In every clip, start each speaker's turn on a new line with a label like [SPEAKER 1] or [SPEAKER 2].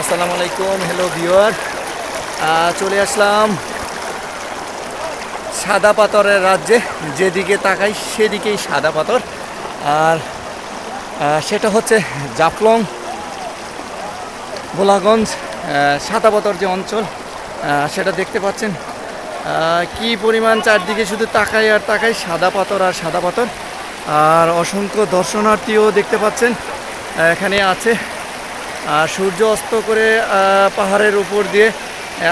[SPEAKER 1] আসসালামু আলাইকুম hello viewer চলে আসলাম সাদা পাথরের রাজ্যে। যেদিকে তাকাই সেদিকেই সাদা পাথর। আর সেটা হচ্ছে জাফলং, গোলাগঞ্জ সাদা পাথর যে অঞ্চল সেটা দেখতে পাচ্ছেন। কি পরিমাণ চারদিকে শুধু তাকাই আর তাকাই, সাদা পাথর আর সাদা পাথর। আর অসংখ্য দর্শনার্থীও দেখতে পাচ্ছেন এখানে আছে। সূর্য অস্ত করে পাহাড়ের উপর দিয়ে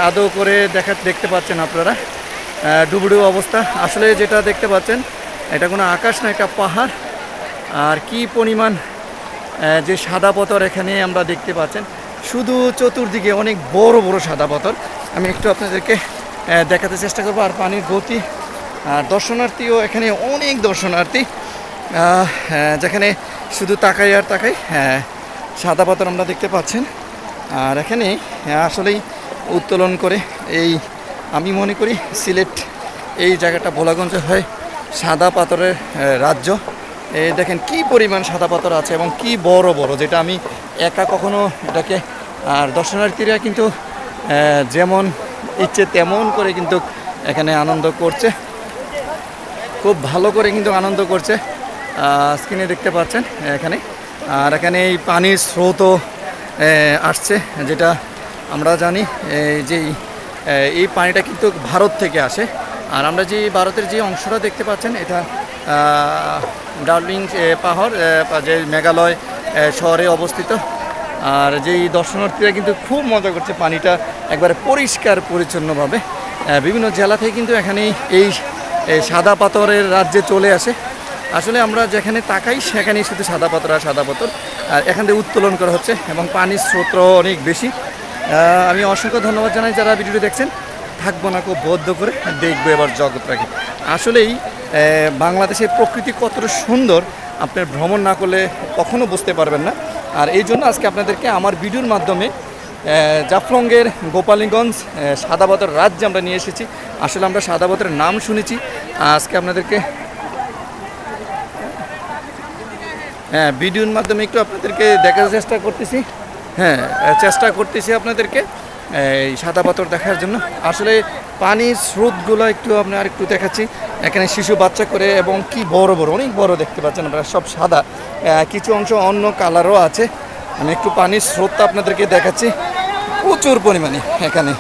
[SPEAKER 1] আদৌ করে দেখা দেখতে পাচ্ছেন আপনারা। আহ, ডুবুডুবু অবস্থা। আসলে যেটা দেখতে পাচ্ছেন এটা কোনো আকাশ না একটা পাহাড়। আর কি পরিমাণ যে সাদা পাথর এখানে আমরা দেখতে পাচ্ছেন শুধু চতুর্দিকে অনেক বড় বড় সাদা পাথর। আমি একটু আপনাদেরকে দেখাতে চেষ্টা করব। আর পানির গতি আর দর্শনার্থীও এখানে অনেক দর্শনার্থী। হ্যাঁ, যেখানে শুধু তাকাই আর তাকাই হ্যাঁ সাদা পাথর আমরা দেখতে পাচ্ছেন। আর এখানে হ্যাঁ, আসলেই উত্তোলন করে এই আমি মনে করি সিলেট এই জায়গাটা ভোলাগঞ্জে হয় সাদা পাথরের রাজ্য। দেখেন কি পরিমাণ সাদা পাথর আছে এবং কি বড় বড় যেটা আমি একা কখনো এটাকে আর দর্শনার্থীরা কিন্তু যেমন ইচ্ছে তেমন করে কিন্তু এখানে আনন্দ করছে। খুব ভালো করে কিন্তু আনন্দ করছে স্ক্রিনে দেখতে পাচ্ছেন এখানে। আর এখানে এই পানির স্রোতও আসছে, যেটা আমরা জানি যে এই- পানিটা কিন্তু ভারত থেকে আসে। আর আমরা যে ভারতের যে অংশটা দেখতে পাচ্ছেন, এটা ডার্লিং পাহাড় যে মেঘালয় শহরে অবস্থিত। আর যেই দর্শনার্থীরা কিন্তু খুব মজা করছে পানিটা একবারে পরিষ্কার, পরিচ্ছন্নভাবে। বিভিন্ন জেলা থেকে কিন্তু এখানে এই সাদা পাথরের রাজ্যে চলে আসে। আসলে আমরা যেখানে তাকাই সেখানেই শুধু সাদা পাথর আর সাদা পাথর। আর এখান থেকে উত্তোলন করা হচ্ছে এবং পানির স্রোত অনেক বেশি। আমি অসংখ্য ধন্যবাদ জানাই যারা ভিডিওটি দেখছেন। থাকব না খুব বদ্ধ করে, দেখব এবার জগৎটাকে আসলেই বাংলাদেশের প্রকৃতি কতটা সুন্দর, আপনার ভ্রমণ না করলে কখনো বুঝতে পারবেন না। আর এই জন্য আজকে আপনাদেরকে আমার ভিডিওর মাধ্যমে জাফলংয়ের গোপালীগঞ্জ সাদাবাতের রাজ্যে আমরা নিয়ে এসেছি। আসলে আমরা সাদাবাতের নাম শুনেছি। আজকে আপনাদেরকে হ্যাঁ ভিডিওর মাধ্যমে একটু আপনাদেরকে দেখার চেষ্টা করতেছি। হ্যাঁ চেষ্টা করতেছি আপনাদেরকে এই সাদা পাথর দেখার জন্য। আসলে পানির স্রোতগুলো একটু আপনার একটু দেখাচ্ছি। এখানে শিশু বাচ্চা করে এবং কি বড় বড় অনেক বড় দেখতে পাচ্ছেন আপনারা সব সাদা। কিছু অংশ অন্য কালারও আছে। আমি একটু পানির স্রোতটা আপনাদেরকে দেখাচ্ছি। প্রচুর পরিমাণে এখানে।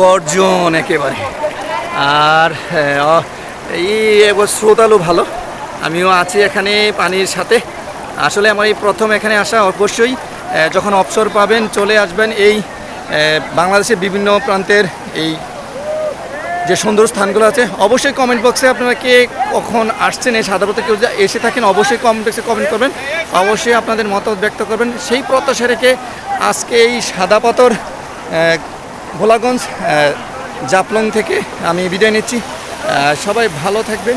[SPEAKER 1] গর্জন একেবারে। আর হ্যাঁ, এই এবার স্রোতালু ভালো। আমিও আছি এখানে পানির সাথে। আসলে আমার এই প্রথম এখানে আসা অবশ্যই যখন অবসর পাবেন, চলে আসবেন এই বাংলাদেশের বিভিন্ন প্রান্তের এই যে সুন্দর স্থানগুলো আছে, অবশ্যই কমেন্ট বক্সে আপনারা কে কখন আসছেন এই সাধারণত কেউ যা এসে থাকেন, অবশ্যই কমেন্ট বক্সে কমেন্ট করবেন। অবশ্যই আপনাদের মতামত ব্যক্ত করবেন। সেই প্রত্যাশা রেখে আজকে এই সাদা পাথর ভোলাগঞ্জ জাপলং থেকে আমি বিদায় নিচ্ছি। সবাই ভালো থাকবেন।